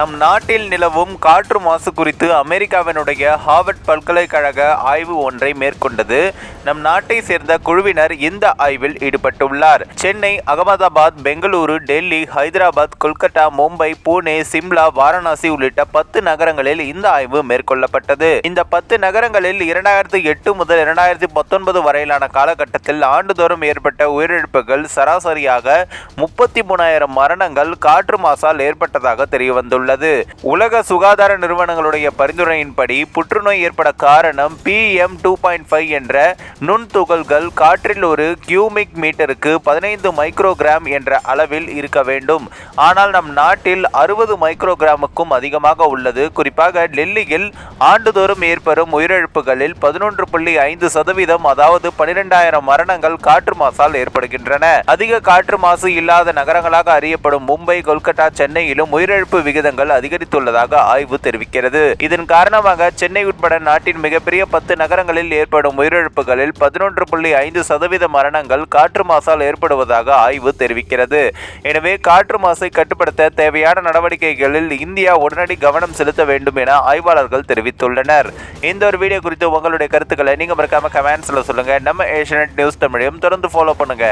நம் நாட்டில் நிலவும் காற்று மாசு குறித்து அமெரிக்காவினுடைய ஹார்வர்ட் பல்கலைக்கழக ஆய்வு ஒன்றை மேற்கொண்டது. நம் நாட்டை சேர்ந்த குழுவினர் இந்த ஆய்வில் ஈடுபட்டுள்ளார். சென்னை அகமதாபாத் பெங்களூரு டெல்லி ஹைதராபாத் கொல்கத்தா மும்பை புனே சிம்லா வாரணாசி உள்ளிட்ட பத்து நகரங்களில் இந்த ஆய்வு மேற்கொள்ளப்பட்டது. இந்த பத்து நகரங்களில் இரண்டாயிரத்தி எட்டு முதல் இரண்டாயிரத்தி பத்தொன்பது வரையிலான காலகட்டத்தில் ஆண்டுதோறும் ஏற்பட்ட உயிரிழப்புகள் சராசரியாக முப்பத்தி மூணாயிரம் மரணங்கள் காற்று மாசால் ஏற்பட்டதாக தெரியவந்துள்ளது. உள்ளது. உலக சுகாதார நிறுவனங்களுடைய பரிந்துரையின்படி புற்றுநோய் ஏற்பட காரணம் P M two point five என்ற நுண்துகள்கள் காற்றில் ஒரு கியூமிக் மீட்டருக்கு பதினைந்து மைக்ரோகிராம் என்ற அளவில் இருக்க வேண்டும். ஆனால் நம் நாட்டில் அறுபது மைக்ரோகிராமுக்கும் அதிகமாக உள்ளது. குறிப்பாக டெல்லியில் ஆண்டுதோறும் ஏற்படும் உயிரிழப்புகளில் பதினொன்று புள்ளி ஐந்து சதவீதம் அதாவது பனிரெண்டாயிரம் மரணங்கள் காற்று மாசால் ஏற்படுகின்றன. அதிக காற்று மாசு இல்லாத நகரங்களாக அறியப்படும் மும்பை கொல்கட்டா சென்னையிலும் உயிரிழப்பு விகிதங்கள் அதிகரித்துள்ளதாக ஆய்வு தெரிவிக்கிறது. இதன் காரணமாக சென்னை உட்பட நாட்டின் மிகப்பெரிய பத்து நகரங்களில் ஏற்படும் உயிரிழப்புகளில் பதினொன்று புள்ளி ஐந்து சதவீத மரணங்கள் காற்று மாசால் ஏற்படுவதாக ஆய்வு தெரிவிக்கிறது. எனவே காற்று மாசை கட்டுப்படுத்த தேவையான நடவடிக்கைகளில் இந்தியா உடனடி கவனம் செலுத்த வேண்டும் என ஆய்வாளர்கள் தெரிவித்துள்ளனர். இந்த ஒரு வீடியோ குறித்து உங்களுடைய கருத்துக்களை நீங்க மறக்காம கமெண்ட்ஸ்ல சொல்லுங்க. நம்ம ஏஷியநெட் நியூஸ் தமிழையும் தொடர்ந்து ஃபாலோ பண்ணுங்க.